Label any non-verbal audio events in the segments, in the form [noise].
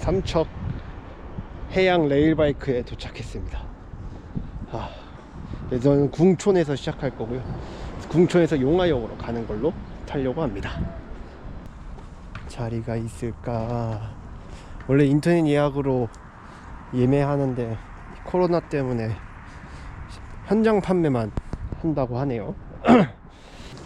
삼척 해양 레일바이크에 도착했습니다. 아, 네, 저는 궁촌에서 시작할 거고요. 궁촌에서 용화역으로 가는 걸로 타려고 합니다. 자리가 있을까? 원래 인터넷 예약으로 예매하는데 코로나 때문에 현장 판매만 한다고 하네요.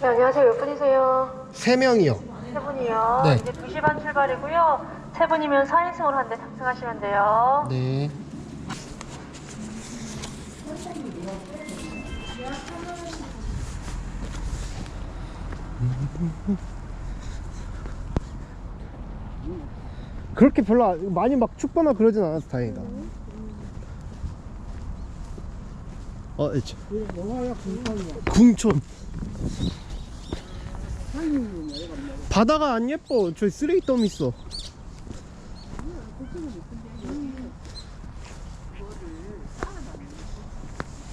네, 안녕하세요. 몇 분이세요? 세 명이요. 세 분이요. 네. 이제 2시 반 출발이고요. 세 분이면 4인승으로 한 대 탑승하시면 돼요. 네. 그렇게 별로 안- 많이 막 춥거나 그러진 않아서 다행이다. 어, 그쵸. 궁촌. 바다가 안 예뻐. 저기 쓰레기덤 있어.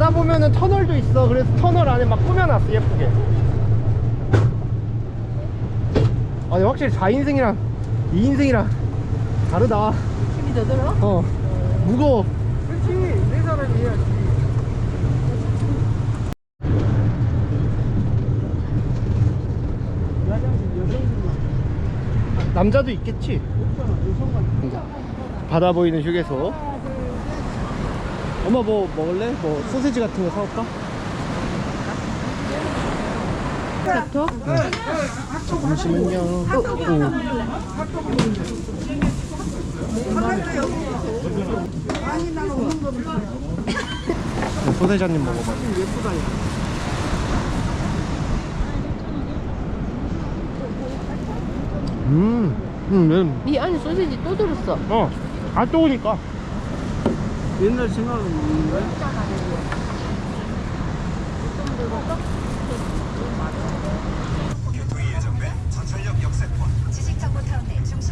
가다 보면은 터널도 있어. 그래서 터널 안에 막 꾸며놨어, 예쁘게. 아니, 확실히 4인승이랑 2인승이랑 다르다. 힘이 더 들어? 어, 무거워. 그렇지 네 사람이 해야지 남자도 있겠지? 바다 보이는 휴게소. 엄마 뭐 먹을래? 뭐 소세지 같은 거 사올까? 닥터? 잠시만요. 응. 소세지 한입 먹어봐. 예쁘다 야 음, 음, 이 안에 소시지 또 들었어. 어, 아또 오니까. 옛날 먹는 거야?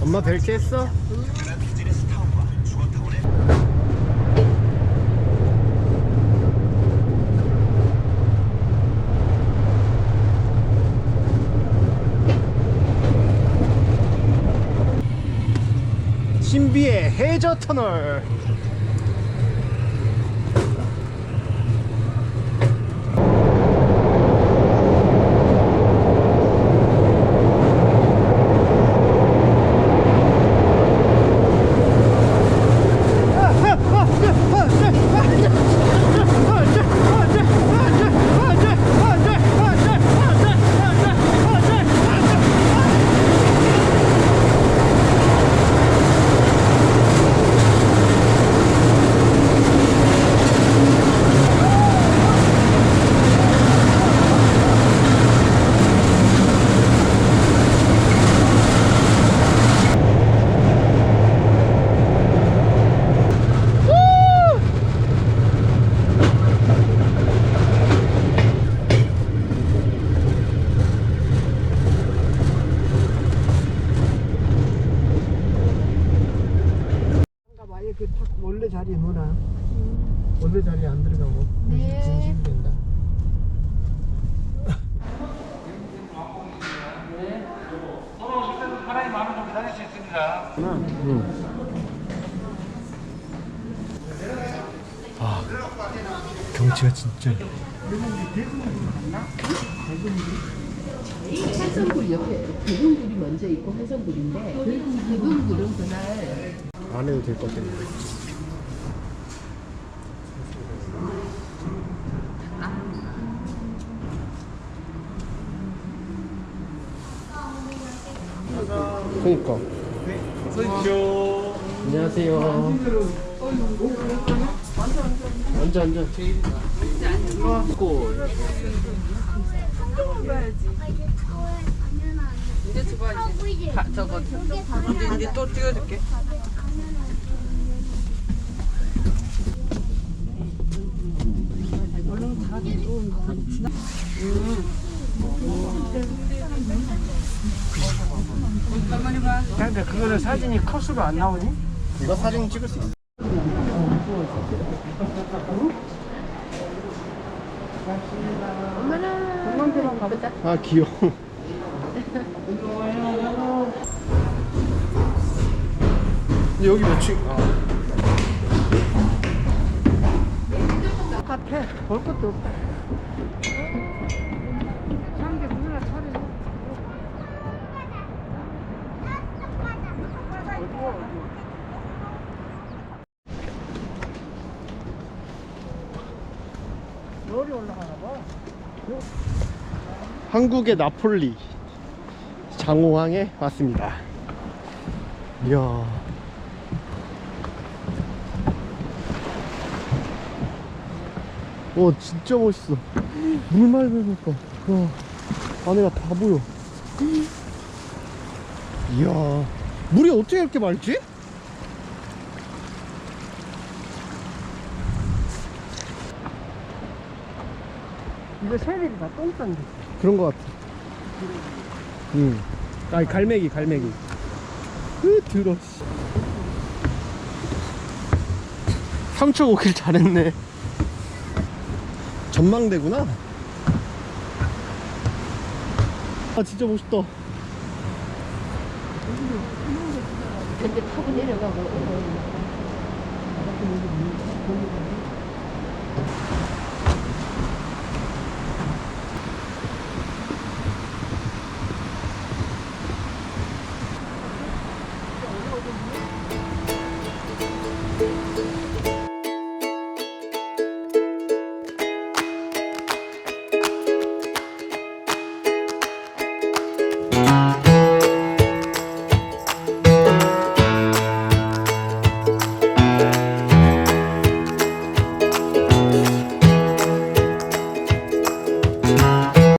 엄마 벨트 했어? 신비의 해저 터널. 아예 그탁 원래 자리에 놓나? 원래 자리에 안 들어가고 네. 진실된다. 경치가 진짜 해성굴 옆에 대금굴이 먼저 있고 해성굴인데 대금굴은 그날 안 해도 될 것 같아 그니까. 안녕하세요. 앉아 앉아 고 이제 저거 이제 가, 저거. 이제 이제 또 찍어줄게. 근데 그거는 사진이 컷으로 안 나오니? 이거 사진 찍을 수 있어 아 귀여워 여기 몇 층? 아. 똑같아. 볼 것도 없다. 상대 누나 차례. 열이 올라가나 봐. 한국의 나폴리 장호항에 왔습니다. 이야. 와 진짜 멋있어. 물 맑으니까 와 안에가 다 보여. [gasps] 이야 물이 어떻게 이렇게 맑지? 이거 새들이 다 똥 싼데. 그런 것 같아. 응. 아니 갈매기 갈매기. 으 들어. 씨. 삼척 오길 잘했네. 전망대구나. 아 진짜 멋있다. 근데 타고 내려가고 아